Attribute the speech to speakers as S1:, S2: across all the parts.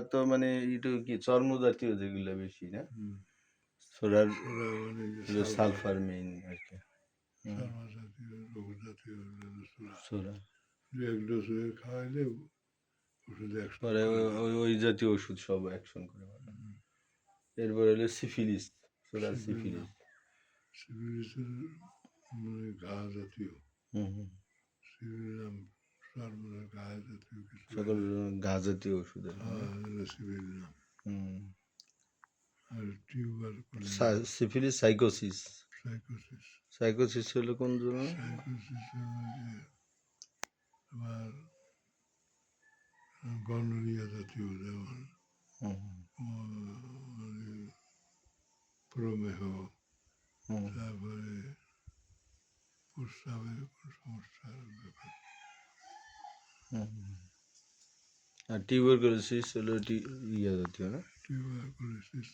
S1: তো মানে একটু কি চর্ম জাতীয় যেগুলো বেশি না। সোডার
S2: মানে
S1: সালফার। মেইন আর কি।
S2: খাওয়াইলে
S1: পরে ওই- জাতীয় ওষুধ সব অ্যাকশন করে এরপর হলো সিফিলিস সোডার সিফিলিস
S2: সিভিলিসের মানে ঘা জাতীয়।
S1: হুম হুম।
S2: সর্বদা ঘা জাতীয় কিছু
S1: সকল গা জাতীয় ওষুধ আর কি।
S2: আর টিউবার
S1: সিফিলিস সাইকোসিস।
S2: সাইকোসিস।
S1: সাইকোসিস হলো কোন জন্য?
S2: সাইকোসিস যে আবার গনোরিয়া জাতীয় যেমন মানে প্রমেহ তারপরে প্রস্রাবের সমস্যার ব্যাপার।
S1: আর টিউবারকুলোসিস হলো ইয়া জাতীয় না?
S2: টিউবারকুলোসিস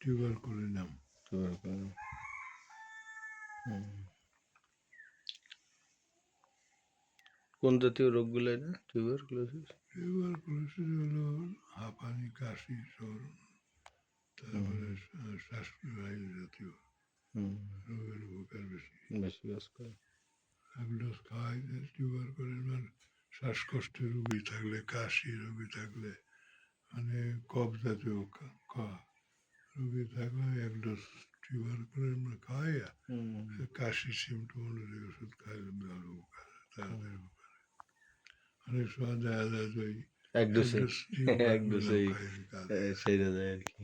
S2: টিউবারকুলিনাম
S1: টিউবারকুলোসিস হুম। কোন জাতীয় রোগগুলো এটা? টিউবারকুলোসিস
S2: টিউবারকুলোসিস হলো হাঁপানি কাশি জ্বর তারপরে শ্বাসবায়ু জাতীয় রোগের উপকার বেশি।
S1: বেশি কাজ করে।
S2: খাওয়াই টিউবারকুলিন মানে শ্বাসকষ্টের রোগী থাকলে কাশি রোগী থাকলে মানে কফ জাতীয় রোগী থাকলে এক ডোজ টিউবারকুলিন খাওয়াইয়া
S1: হুম।
S2: কাশি সিমটম অনুযায়ী ওষুধ খাইলে ভালো তাড়াতাড়ি অনেক সময় দেখা যায় ওই
S1: এক
S2: ডোজ
S1: এক
S2: কাজ
S1: সেটা যায় আর কি।